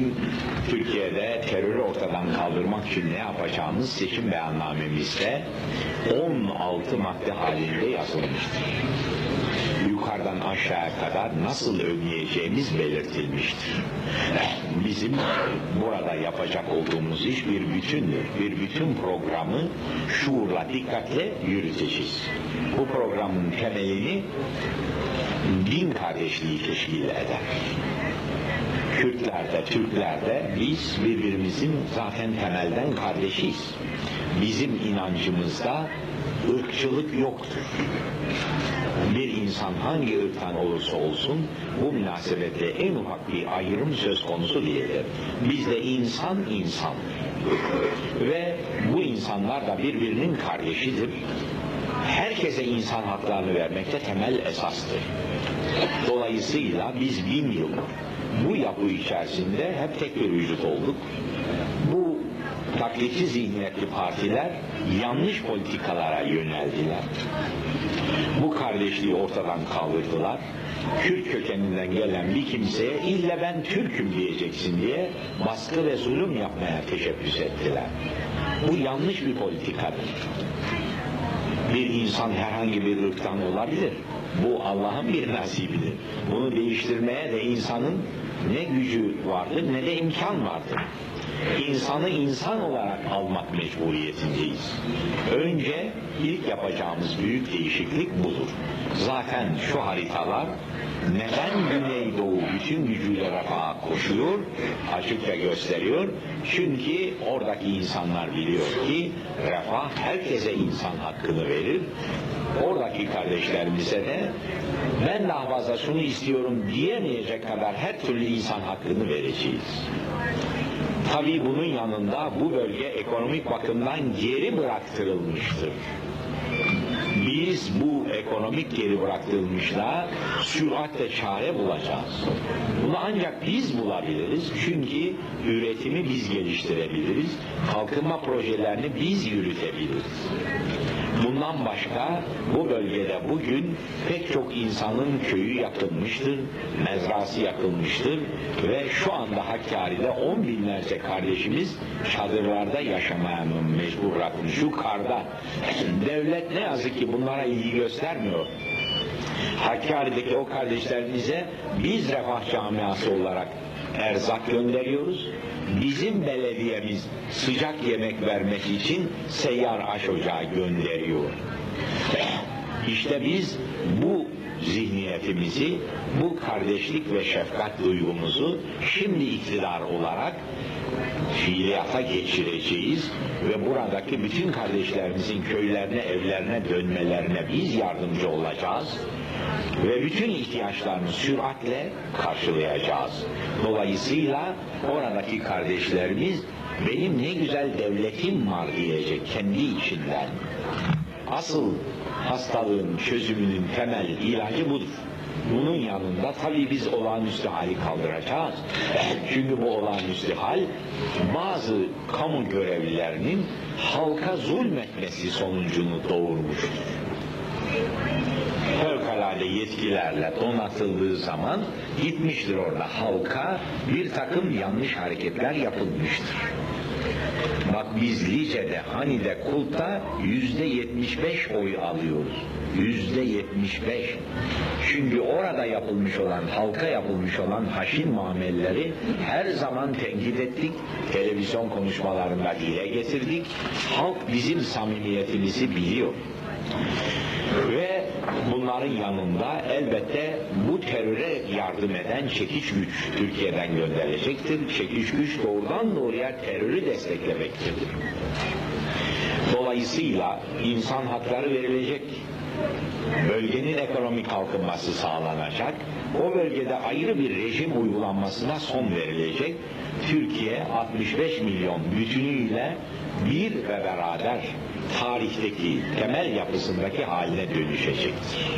Bizim Türkiye'de terörü ortadan kaldırmak için ne yapacağımız seçim beyannamemizde 16 madde halinde yazılmıştır. Yukarıdan aşağıya kadar nasıl önleyeceğimiz belirtilmiştir. Bizim burada yapacak olduğumuz iş bir bütündür. Bir bütün programı şuurla, dikkatle yürüteceğiz. Bu programın temelini din kardeşliği teşkil eder. Kürtlerde, Türklerde biz birbirimizin zaten temelden kardeşiyiz. Bizim inancımızda ırkçılık yoktur. Bir insan hangi ırktan olursa olsun bu münasebetle en ufak bir ayrım söz konusu değildir. Bizde insan insan ve bu insanlar da birbirinin kardeşidir. Herkese insan haklarını vermekte temel esastır. Dolayısıyla biz bin yıl bu yapı içerisinde hep tek bir vücut olduk. Bu taklitçi zihniyetli partiler yanlış politikalara yöneldiler. Bu kardeşliği ortadan kaldırdılar. Kürt kökeninden gelen bir kimseye illa ben Türk'üm diyeceksin diye baskı ve zulüm yapmaya teşebbüs ettiler. Bu yanlış bir politikadır. Bir insan herhangi bir ırktan olabilir. Bu Allah'ın bir nasibidir. Bunu değiştirmeye de insanın ne gücü vardır ne de imkan vardır. İnsanı insan olarak almak mecburiyetindeyiz. Önce ilk yapacağımız büyük değişiklik budur. Zaten şu haritalar neden Güneydoğu bütün gücüyle refaha koşuyor, açıkça gösteriyor. Çünkü oradaki insanlar biliyor ki refah herkese insan hakkını verir. Oradaki kardeşlerimize de ben daha fazla şunu istiyorum diyemeyecek kadar her türlü insan hakkını vereceğiz. Tabii bunun yanında bu bölge ekonomik bakımdan geri bıraktırılmıştır. Biz bu ekonomik geri bıraktırılmışlığa süratle çare bulacağız. Bunu ancak biz bulabiliriz. Çünkü üretimi biz geliştirebiliriz. Kalkınma projelerini biz yürütebiliriz. Bundan başka bu bölgede bugün pek çok insanın köyü yakılmıştır, mezrası yakılmıştır ve şu anda Hakkari'de on binlerce kardeşimiz çadırlarda yaşamaya mecbur bırakmış. Şu karda devlet ne yazık ki bunlara ilgi göstermiyor. Hakkari'deki o kardeşlerimize biz refah camiası olarak erzak gönderiyoruz. Bizim belediyemiz sıcak yemek vermek için seyyar aş ocağı gönderiyor. İşte biz bu zihniyetimizi, bu kardeşlik ve şefkat duygumuzu şimdi iktidar olarak fiiliyata geçireceğiz ve buradaki bütün kardeşlerimizin köylerine, evlerine dönmelerine biz yardımcı olacağız ve bütün ihtiyaçlarını süratle karşılayacağız. Dolayısıyla oradaki kardeşlerimiz benim ne güzel devletim var diyecek kendi içinden. Asıl hastalığın çözümünün temel ilacı budur. Bunun yanında tabii biz olağanüstü hali kaldıracağız. Çünkü bu olağanüstü hal bazı kamu görevlilerinin halka zulmetmesi sonucunu doğurmuştur. Fevkalade yetkilerle donatıldığı zaman gitmiştir orada halka bir takım yanlış hareketler yapılmıştır. Bak biz Lice'de, Hani'de, Kult'ta yüzde yetmiş beş oy alıyoruz. Yüzde yetmiş beş. Çünkü orada yapılmış olan, halka yapılmış olan haşin muamelleri her zaman tenkit ettik. Televizyon konuşmalarında dile getirdik. Halk bizim samimiyetimizi biliyor. Ve bunların yanında elbette bu teröre yardım eden çekiç güç Türkiye'den gönderilecektir. Çekiç güç doğrudan doğruya terörü desteklemektedir. Dolayısıyla insan hakları verilecek. Bölgenin ekonomik kalkınması sağlanacak. O bölgede ayrı bir rejim uygulanmasına son verilecek. Türkiye 65 milyon bütünüyle bir ve beraber tarihteki temel yapısındaki haline dönüşecektir.